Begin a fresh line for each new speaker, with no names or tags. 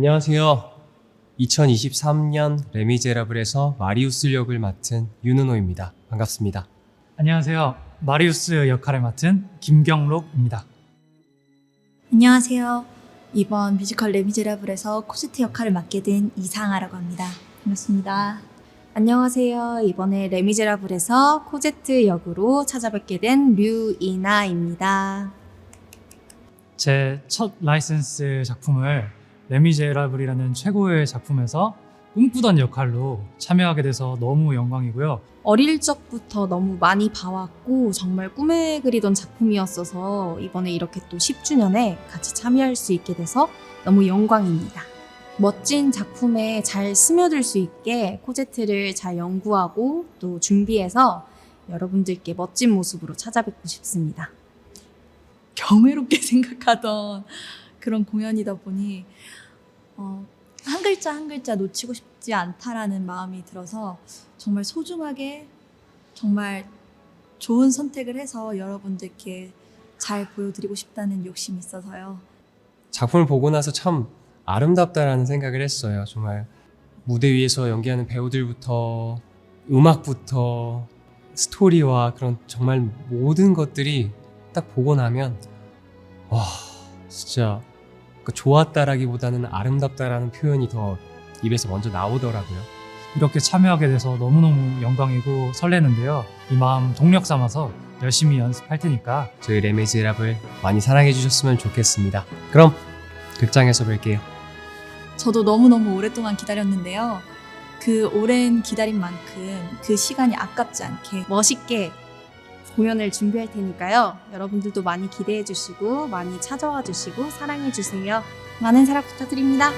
안녕하세요. 2023년 레미제라블에서 마리우스 역을 맡은 윤은호입니다. 반갑습니다.
안녕하세요. 마리우스 역할을 맡은 김경록입니다.
안녕하세요. 이번 뮤지컬 레미제라블에서 코제트 역할을 맡게 된 이상아라고 합니다. 반갑습니다. 안녕하세요. 이번에 레미제라블에서 코제트 역으로 찾아뵙게 된 류이나입니다.
제 첫 라이센스 작품을 레미제라블이라는 최고의 작품에서 꿈꾸던 역할로 참여하게 돼서 너무 영광이고요.
어릴 적부터 너무 많이 봐왔고 정말 꿈에 그리던 작품이었어서 이번에 이렇게 또 10주년에 같이 참여할 수 있게 돼서 너무 영광입니다. 멋진 작품에 잘 스며들 수 있게 코제트를 잘 연구하고 또 준비해서 여러분들께 멋진 모습으로 찾아뵙고 싶습니다. 경외롭게 생각하던 그런 공연이다 보니 어, 한 글자 한 글자 놓치고 싶지 않다라는 마음이 들어서 정말 소중하게 정말 좋은 선택을 해서 여러분들께 잘 보여드리고 싶다는 욕심이 있어서요.
작품을 보고 나서 참 아름답다라는 생각을 했어요. 정말 무대 위에서 연기하는 배우들부터 음악부터 스토리와 그런 정말 모든 것들이 딱 보고 나면 와 진짜 그 좋았다라기보다는 아름답다라는 표현이 더 입에서 먼저 나오더라고요.
이렇게 참여하게 돼서 너무너무 영광이고 설레는데요. 이 마음 동력 삼아서 열심히 연습할 테니까
저희 레미제라블 많이 사랑해 주셨으면 좋겠습니다. 그럼 극장에서 뵐게요.
저도 너무너무 오랫동안 기다렸는데요. 그 오랜 기다린 만큼 그 시간이 아깝지 않게 멋있게 공연을 준비할 테니까요. 여러분들도 많이 기대해 주시고 많이 찾아와 주시고 사랑해 주세요. 많은 사랑 부탁드립니다.